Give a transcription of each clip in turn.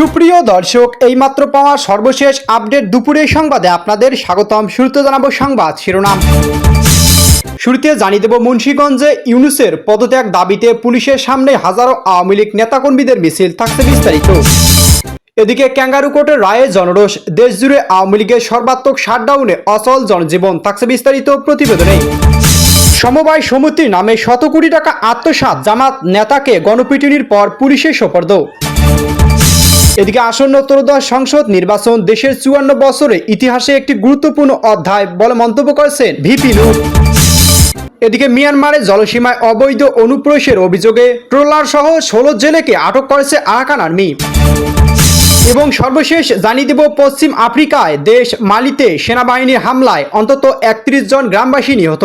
সুপ্রিয় দর্শক, এইমাত্র পাওয়া সর্বশেষ আপডেট দুপুরের সংবাদে আপনাদের স্বাগতম। শুরুতে জানাব সংবাদ শিরোনাম। শুরুতে জানিয়ে দেব মুন্সীগঞ্জে ইউনুসের পদত্যাগ দাবিতে পুলিশের সামনে হাজারো আওয়ামী লীগ নেতাকর্মীদের মিছিল থাকতে বিস্তারিত। এদিকে ক্যাঙ্গারু কোর্টের রায়ে জনরোষ, দেশজুড়ে আওয়ামী লীগের সর্বাত্মক শাটডাউনে অচল জনজীবন, থাকছে বিস্তারিত প্রতিবেদনে। সমবায় সমিতির নামে শত কোটি টাকা আত্মসাৎ জামাত নেতাকে গণপিটুনির পর পুলিশের সোপর্দ। এদিকে আসন্ন ত্রয়োদশ সংসদ নির্বাচন দেশের চুয়ান্ন বছরে ইতিহাসে একটি গুরুত্বপূর্ণ অধ্যায় বলে মন্তব্য করেছেন ভিপি নূর এদিকে মিয়ানমারের জলসীমায় অবৈধ অনুপ্রবেশের অভিযোগে ট্রোলার সহ ষোলো জেলেকে আটক করেছে আরাকান আর্মি এবং সর্বশেষ জানিয়ে দেব, পশ্চিম আফ্রিকায় দেশ মালিতে সেনাবাহিনীর হামলায় অন্তত একত্রিশ জন গ্রামবাসী নিহত।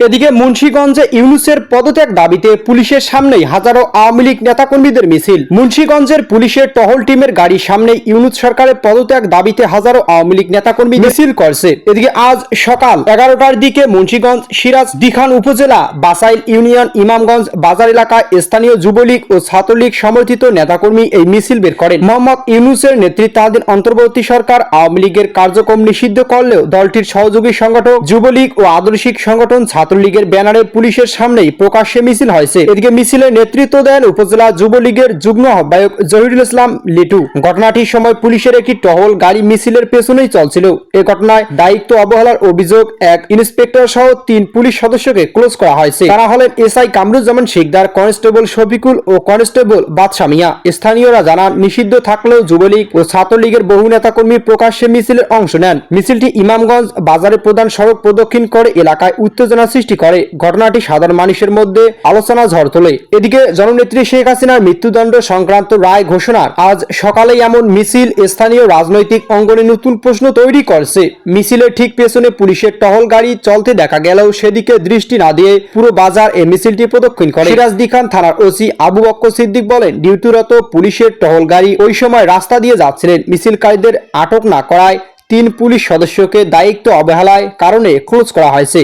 এদিকে মুন্সীগঞ্জে ইউনুসের পদত্যাগ দাবিতে পুলিশের সামনেই হাজারো আওয়ামী লীগ নেতাকর্মীদের মিছিল। মুন্সীগঞ্জের পুলিশের টহল টিমের গাড়ির সামনে ইউনুস সরকারের পদত্যাগ দাবিতে হাজারো আওয়ামী লীগ নেতাকর্মী মিছিল করছে। এদিকে আজ সকাল এগারোটার দিকে মুন্সীগঞ্জ, সিরাজ, দিখান উপজেলা, বাসাইল ইউনিয়ন, ইমামগঞ্জ বাজার এলাকায় স্থানীয় যুবলীগ ও ছাত্রলীগ সমর্থিত নেতাকর্মী এই মিছিল বের করেন। মোহাম্মদ ইউনুসের নেতৃত্বাধীন অন্তর্বর্তী সরকার আওয়ামী লীগের কার্যক্রম নিষিদ্ধ করলেও দলটির সহযোগী সংগঠক, যুবলীগ ও আদর্শিক সংগঠন ছাত্রলীগের ব্যানারে পুলিশের সামনেই প্রকাশ্যে মিছিল হয়েছে। এদিকে মিছিলের নেতৃত্ব দেন উপজেলা যুবলীগের যুগ্ম আহ্বায়ক জহিরুল ইসলাম লিটু। ঘটনাটির সময় পুলিশের একটি টহল গাড়ি মিছিলের পেছনেই চলছিল। এ ঘটনায় দায়িত্ব অবহেলার অভিযোগ এক ইন্সপেক্টর সহ তিন পুলিশ সদস্যকে ক্লোজ করা হয়েছে। তারা হলেন এসআই কামরুজ্জামান শিকদার কনস্টেবল শফিকুল ও কনস্টেবল বাদশা মিয়া। স্থানীয়রা জানান, নিষিদ্ধ থাকলেও যুবলীগ ও ছাত্রলীগের বহু নেতাকর্মী প্রকাশ্যে মিছিলের অংশ নেন। মিছিলটি ইমামগঞ্জ বাজারে প্রধান সড়ক প্রদক্ষিণ করে এলাকায় উত্তেজনা সৃষ্টি করে। ঘটনাটি সাধারণ মানুষের মধ্যে আলোচনা ঝড় তোলে। এদিকে জননেত্রী শেখ হাসিনার মৃত্যুদণ্ড সংক্রান্ত রায় ঘোষণার আজ সকালে এমন মিছিল স্থানীয় রাজনৈতিক অঙ্গনে নতুন প্রশ্ন তৈরি করছে। মিছিলের ঠিক পেছনে পুলিশের টহল গাড়ি চলতে দেখা গেলেও সেদিকে দৃষ্টি না দিয়ে পুরো বাজার এই মিছিলটি প্রদক্ষিণ করে। সিরাজদি খান থানার ওসি আবু বক্কর সিদ্দিক বলেন, ডিউটিরত পুলিশের টহল গাড়ি ওই সময় রাস্তা দিয়ে যাচ্ছিলেন। মিছিলকারীদের আটক না করায় তিন পুলিশ সদস্যকে দায়িত্ব অবহেলায় কারণে ক্লোজ করা হয়েছে।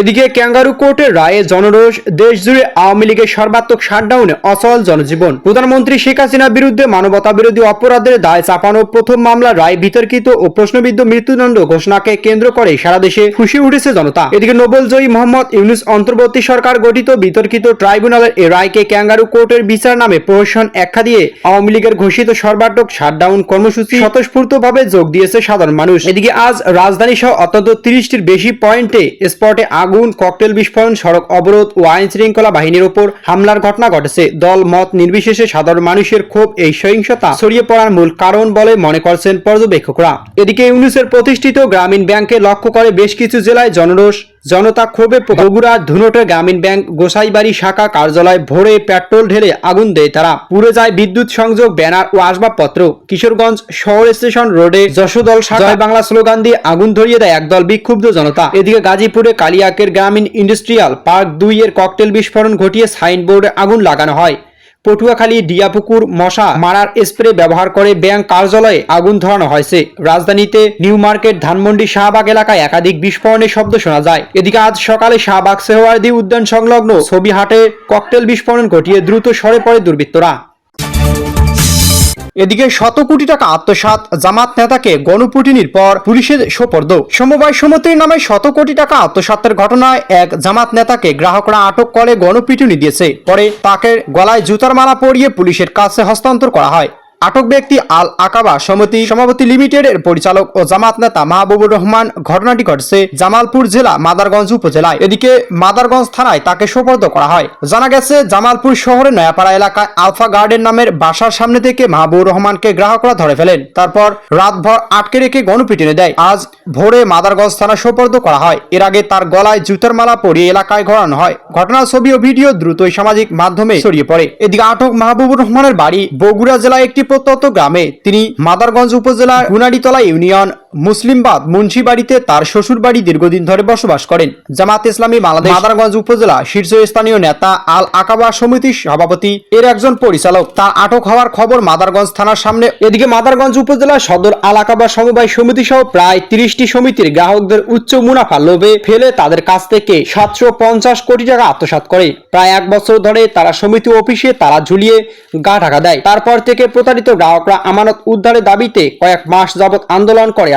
এদিকে ক্যাঙ্গারু কোর্টের রায়ে জনরোষ, দেশজুড়ে আওয়ামী লীগের সর্বাত্মক শাটডাউনে অচল জনজীবন। প্রধানমন্ত্রী শেখ হাসিনার বিরুদ্ধে মানবতা বিরোধী অপরাধের দায় চাপানো প্রথম মামলার রায় বিতর্কিত ও প্রশ্নবিদ্ধ মৃত্যুদণ্ড ঘোষণাকে কেন্দ্র করে সারা দেশে খুশি উঠেছে জনতা। এদিকে নোবেল জয়ী মোহাম্মদ ইউনুস অন্তর্বর্তী সরকার গঠিত বিতর্কিত ট্রাইব্যুনালের এই রায়কে ক্যাঙ্গারু কোর্টের বিচার নামে প্রহসন একখা দিয়ে আওয়ামী লীগের ঘোষিত সর্বাত্মক শাটডাউন কর্মসূচি স্বতঃস্ফূর্তভাবে যোগ দিয়েছে সাধারণ মানুষ। এদিকে আজ রাজধানী সহ অত্যন্ত তিরিশটির বেশি পয়েন্টে স্পটে আগুন, ককটেল বিস্ফোরণ, সড়ক অবরোধ ও আইন শৃঙ্খলা বাহিনীর ওপর হামলার ঘটনা ঘটেছে। দল, মত নির্বিশেষে সাধারণ মানুষের ক্ষোভ, এই সহিংসতা ছড়িয়ে পড়ার মূল কারণ বলে মনে করছেন পর্যবেক্ষকরা। এদিকে ইউনুসের প্রতিষ্ঠিত গ্রামীণ ব্যাংকে লক্ষ্য করে বেশ কিছু জেলায় জনরোষ জনতা ক্ষোভে বগুড়া ধুনটের গ্রামীণ ব্যাংক গোসাইবাড়ি শাখা কার্যালয় ভোরে পেট্রোল ঢেলে আগুন দেয় তারা। পুড়ে যায় বিদ্যুৎ সংযোগ, ব্যানার ও আসবাবপত্র। কিশোরগঞ্জ শহর স্টেশন রোডে যশোদল জয় বাংলা স্লোগান দিয়ে আগুন ধরিয়ে দেয় একদল বিক্ষুব্ধ জনতা। এদিকে গাজীপুরে কালিয়াকের গ্রামীণ ইন্ডাস্ট্রিয়াল পার্ক দুই এর ককটেল বিস্ফোরণ ঘটিয়ে সাইনবোর্ডে আগুন লাগানো হয়। পটুয়াখালী, ডিয়াপুকুর, মশা মারার স্প্রে ব্যবহার করে ব্যাংক কার্যালয়ে আগুন ধরানো হয়েছে। রাজধানীতে নিউ মার্কেট, ধানমন্ডি, শাহবাগ এলাকায় একাধিক বিস্ফোরণের শব্দ শোনা যায়। এদিকে আজ সকালে শাহবাগ সেহওয়ার্দি উদ্যান সংলগ্ন ছবিহাটে ককটেল বিস্ফোরণ ঘটিয়ে দ্রুত সরে পড়ে দুর্বৃত্তরা। এদিকে শত কোটি টাকা আত্মসাত জামাত নেতাকে গণপুটিনির পর পুলিশের সোপর্দ। সমবায় সমিতির নামে শত কোটি টাকা আত্মসাতের ঘটনায় এক জামাত নেতাকে গ্রাহকরা আটক করে গণপিটুনি দিয়েছে। পরে তাকে গলায় জুতার মালা পরিয়ে পুলিশের কাছে হস্তান্তর করা হয়। আটক ব্যক্তি আল আকাবা সমিতি সভাপতি লিমিটেডের পরিচালক ও জামাত নেতা মাহবুবুর রহমান ঘটনাটি ঘটছে জামালপুর জেলা মাদারগঞ্জ উপজেলায়। এদিকে মাদারগঞ্জ থানায় তাকে সোপর্দ করা হয়। জানা গেছে, জামালপুর শহরের নয়াপাড়া এলাকায় আলফা গার্ডেন নামের বাসার সামনে থেকে মাহবুবুর রহমানকে গ্রাহকরা ধরে ফেলেন। তারপর রাতভর আটকে রেখে গণপিটুনি দেয়। আজ ভোরে মাদারগঞ্জ থানা সোপর্দ করা হয়। এর আগে তার গলায় জুতার মালা পরিয়ে এলাকায় ঘোরানো হয়। ঘটনার ছবি ও ভিডিও দ্রুতই সামাজিক মাধ্যমে ছড়িয়ে পড়ে। এদিকে আটক মাহবুবুর রহমানের বাড়ি বগুড়া জেলায় একটি প্রত্যন্ত গ্রামে তিনি মাদারগঞ্জ উপজেলার গুনাডিতলা ইউনিয়ন মুসলিমবাদ মুন্সিবাড়িতে তার শ্বশুর বাড়ি দীর্ঘদিন ধরে বসবাস করেন। জামাত ইসলামী মাদারগঞ্জ উপজেলা শীর্ষস্থানীয় নেতা আল আকাবা সমিতির সভাপতি। এর একজন পরিচালক। তার আটক হওয়ার খবর মাদারগঞ্জ থানার সামনে। এদিকে মাদারগঞ্জ উপজেলা সদর আল আকাবা সমবায় সমিতি সহ প্রায় তিরিশটি সমিতির গ্রাহকদের উচ্চ মুনাফা লোভে ফেলে তাদের কাছ থেকে সাতশো পঞ্চাশ কোটি টাকা আত্মসাৎ করে। প্রায় এক বছর ধরে তারা সমিতি অফিসে তারা ঝুলিয়ে গা ঢাকা দেয়। তারপর থেকে প্রতারিত গ্রাহকরা আমানত উদ্ধারের দাবিতে কয়েক মাস যাবৎ আন্দোলন করে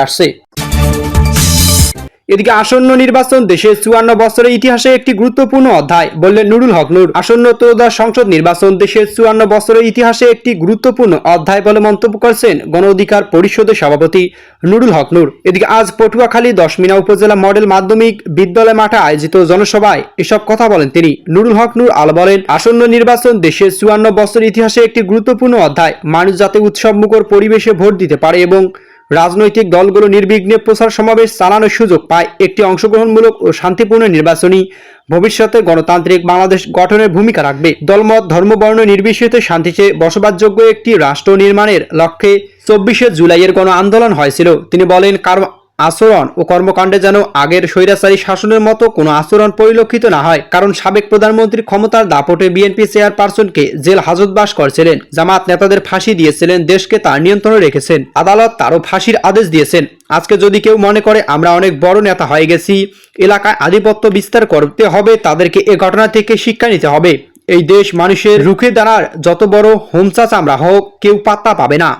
এদিকে আসন্ন নির্বাচন দেশের চুয়ান্ন বছরের ইতিহাসে একটি গুরুত্বপূর্ণ অধ্যায়, বললেন নুরুল হক নূর। আসন্ন ত্রয়োদশ সংসদ নির্বাচন দেশের চুয়ান্ন বছরের ইতিহাসে একটি গুরুত্বপূর্ণ অধ্যায় বলে মন্তব্য করেছেন গণ অধিকার পরিষদের সভাপতি নুরুল হক নূর। এদিকে আজ পটুয়াখালী, দশমিনা উপজেলা মডেল মাধ্যমিক বিদ্যালয় মাঠে আয়োজিত জনসভায় এসব কথা বলেন তিনি। নুরুল হক নূর আলো বলেন, আসন্ন নির্বাচন দেশের চুয়ান্ন বছর ইতিহাসে একটি গুরুত্বপূর্ণ অধ্যায়, মানুষ যাতে উৎসবমুখর পরিবেশে ভোট দিতে পারে এবং রাজনৈতিক দলগুলো নির্বিঘ্নে প্রচার সমাবেশ চালানোর সুযোগ পায়। একটি অংশগ্রহণমূলক ও শান্তিপূর্ণ নির্বাচনী ভবিষ্যতে গণতান্ত্রিক বাংলাদেশ গঠনের ভূমিকা রাখবে। দলমত, ধর্মবর্ণ নির্বিশেষে শান্তিতে বসবাসযোগ্য একটি রাষ্ট্র নির্মাণের লক্ষ্যে চব্বিশে জুলাইয়ের গণ আন্দোলন হয়েছিল। তিনি বলেন কারও আচরণ ও কর্মকাণ্ডে যেন আগের স্বৈরাচারী শাসনের মতো কোনো আচরণ পরিলক্ষিত না হয়, কারণ সাবেক প্রধানমন্ত্রী ক্ষমতার দাপটে বিএনপি চেয়ারপারসনকে জেল হাজতবাস করছিলেন। জামাত নেতাদের ফাঁসি দিয়েছিলেন, দেশকে তার নিয়ন্ত্রণে রেখেছেন। আদালত তারও ফাঁসির আদেশ দিয়েছেন। আজকে যদি কেউ মনে করে, আমরা অনেক বড় নেতা হয়ে গেছি, এলাকায় আধিপত্য বিস্তার করতে হবে, তাদেরকে এ ঘটনা থেকে শিক্ষা নিতে হবে। এই দেশ মানুষের রুখে দাঁড়ার যত বড় হোমচাচ আমরা হোক, কেউ পাত্তা পাবে না।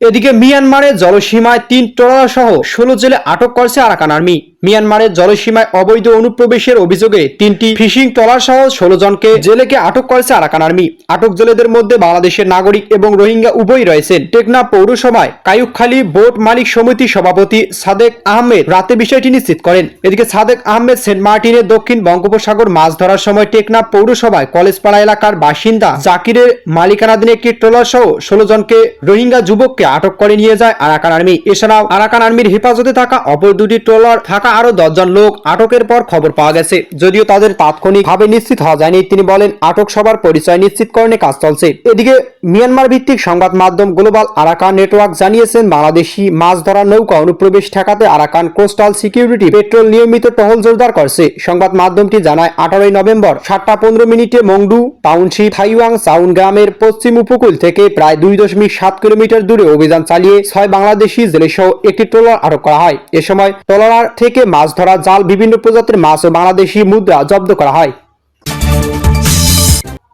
এদিকে মিয়ানমারের জলসীমায় তিন ট্রলার সহ ষোলো জেলে আটক করছে আরাকান আর্মি। মিয়ানমারের জলসীমায় অবৈধ অনুপ্রবেশের অভিযোগে তিনটি ফিশিং ট্রলার সহ ষোলো জনকে জেলেকে আটক করেছে আরাকান আর্মি। আটক জেলেদের মধ্যে বাংলাদেশের নাগরিক এবং রোহিঙ্গা উভয়ই রয়েছেন। টেকনা পৌরসভায় কায়ুকখালী বোট মালিক সমিতির সভাপতি সাদেক আহমেদ রাতে বিষয়টি নিশ্চিত করেন। এদিকে সাদেক আহমেদ সেন্ট মার্টিনের দক্ষিণ বঙ্গোপসাগর মাছ ধরার সময় টেকনা পৌরসভায় কলেজপাড়া এলাকার বাসিন্দা জাকিরের মালিকানাধীন একটি ট্রলার সহ ষোলো জনকে রোহিঙ্গা যুবককে আটক করে নিয়ে যায় আরাকান আর্মি। এছাড়াও আরাকান আর্মির হেফাজতে থাকা অপর দুটি ট্রলার থাকা আরও দশজন লোক আটকের পর খবর পাওয়া গেছে। যদিও তাদের তাৎক্ষণিকভাবে নিশ্চিত হওয়া যায়নি, তিনি বলেন, আটক সবার পরিচয় নিশ্চিতকরণে কাজ চলছে। এদিকে মিয়ানমার ভিত্তিক সংবাদ মাধ্যম গ্লোবাল আরাকান নেটওয়ার্ক জানিয়েছেন, বাংলাদেশি মাছ ধরার নৌকা অনুপ্রবেশ ঠেকাতে আরাকান কোস্টাল সিকিউরিটি পেট্রোল নিয়মিত টহল জোরদার করছে। সংবাদ মাধ্যমটি জানায়, আঠারোই নভেম্বর সাতটা পনেরো মিনিটে মংডু টাউনশিপ থাইওয়াং সাউন গ্রামের পশ্চিম উপকূল থেকে প্রায় দুই দশমিক সাত কিলোমিটার দূরে অভিযান চালিয়ে ছয় বাংলাদেশি জেলেসহ একটি ট্রলার আটক করা হয়। এ সময় ট্রলার থেকে মাছ ধরা, জাল, বিভিন্ন প্রজাতির মাছ ও বাংলাদেশি মুদ্রা জব্দ করা হয়।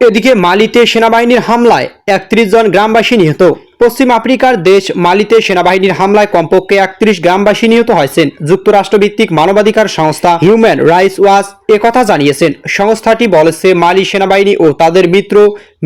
এদিকে মালিতে সেনাবাহিনীর হামলায় একত্রিশ জন গ্রামবাসী নিহত। পশ্চিম আফ্রিকার দেশ মালিতে সেনাবাহিনীর হামলায় কমপক্ষে একত্রিশ গ্রামবাসী নিহত হয়েছেন। যুক্তরাষ্ট্রভিত্তিক মানবাধিকার সংস্থা হিউম্যান রাইটস ওয়াচ একথা জানিয়েছেন। সংস্থাটি বলেছে, মালি সেনাবাহিনী ও তাদের মিত্র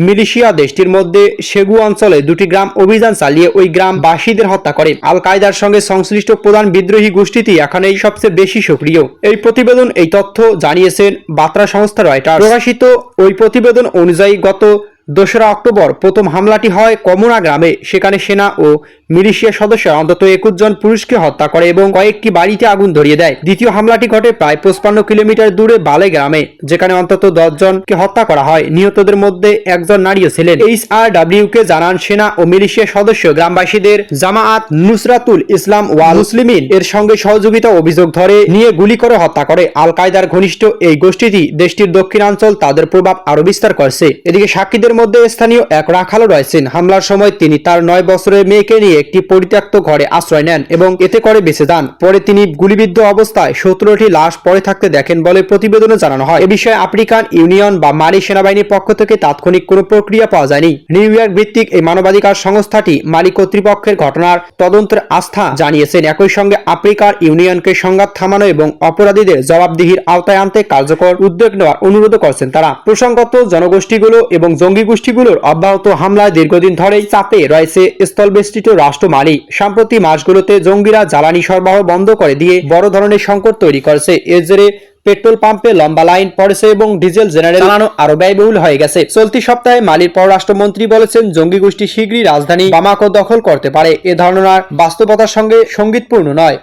মিলিশিয়া দেশটির মধ্যে সেগু অঞ্চলে দুটি গ্রাম অভিযান চালিয়ে ওই গ্রামবাসীদের হত্যা করে। আল কায়দার সঙ্গে সংশ্লিষ্ট প্রধান বিদ্রোহী গোষ্ঠীটি এখানেই সবচেয়ে বেশি সক্রিয়। এই প্রতিবেদন এই তথ্য জানিয়েছেন বার্তা সংস্থা রয়টার প্রকাশিত ওই প্রতিবেদন অনুযায়ী গত দোসরা অক্টোবর প্রথম হামলাটি হয় কমুনা গ্রামে। সেখানে সেনা ও মিলিশিয়া সদস্য অন্তত একুশ জন পুরুষকে হত্যা করে এবং কয়েকটি বাড়িতে আগুন ধরিয়ে দেয়। দ্বিতীয় হামলাটি ঘটে প্রায় পঁচপান্ন কিলোমিটার দূরে বালে গ্রামে, যেখানে অন্তত দশ জনকে হত্যা করা হয়। নিহতদের মধ্যে একজন নারীও ছিলেন। এইচ আর ডাব্লিউ কে জানান, সেনা ও মিলিশিয়া সদস্য গ্রামবাসীদের জামাআত নুসরাতুল ইসলাম ওয়াল মুসলিমিন এর সঙ্গে সহযোগিতা অভিযোগ ধরে নিয়ে গুলি করে হত্যা করে। আল কায়দার ঘনিষ্ঠ এই গোষ্ঠীটি দেশটির দক্ষিণাঞ্চল তাদের প্রভাব আরও বিস্তার করছে। এদিকে সাক্ষীদের মধ্যে স্থানীয় এক রাখালও রয়েছেন। হামলার সময় তিনি তার নয় বছরের মেয়েকে নিয়ে একটি পরিত্যক্ত ঘরে আশ্রয় নেন এবং এতে করে বেঁচে যান। পরে তিনি গুলিবিদ্ধ অবস্থায় সতেরোটি লাশ পড়ে থাকতে দেখেন বলে প্রতিবেদনে জানানো হয়। এ বিষয়ে আফ্রিকান ইউনিয়ন বা মালি সেনাবাহিনীর পক্ষ থেকে তাৎক্ষণিক কোনো প্রক্রিয়া পাওয়া যায়নি। নিউ ইয়র্ক ভিত্তিক এই মানবাধিকার সংস্থাটি মালি কর্তৃপক্ষের ঘটনার তদন্তের আস্থা জানিয়েছেন। একই সঙ্গে আফ্রিকার ইউনিয়নকে সংঘাত থামানো এবং অপরাধীদের জবাবদিহির আওতায় আনতে কার্যকর উদ্যোগ নেওয়ার অনুরোধ করছেন তারা। প্রসঙ্গত, জনগোষ্ঠীগুলো এবং জঙ্গি গোষ্ঠীগুলোর অব্যাহত হামলায় দীর্ঘদিন ধরেই চাপে রয়েছে স্থলবেষ্টিত রাষ্ট্র মালি। সম্প্রতি মাসগুলোতে জঙ্গিরা জ্বালানি সরবরাহ বন্ধ করে দিয়ে বড় ধরনের সংকট তৈরি করেছে। এর জেরে পেট্রোল পাম্পে লম্বা লাইন পড়েছে এবং ডিজেল জেনারেল চালানো আরও ব্যয়বহুল হয়ে গেছে। চলতি সপ্তাহে মালির পররাষ্ট্রমন্ত্রী বলেছেন, জঙ্গি গোষ্ঠী শীঘ্রই রাজধানী বামাকো দখল করতে পারে। এ ধারণার বাস্তবতার সঙ্গে সঙ্গীতপূর্ণ নয়।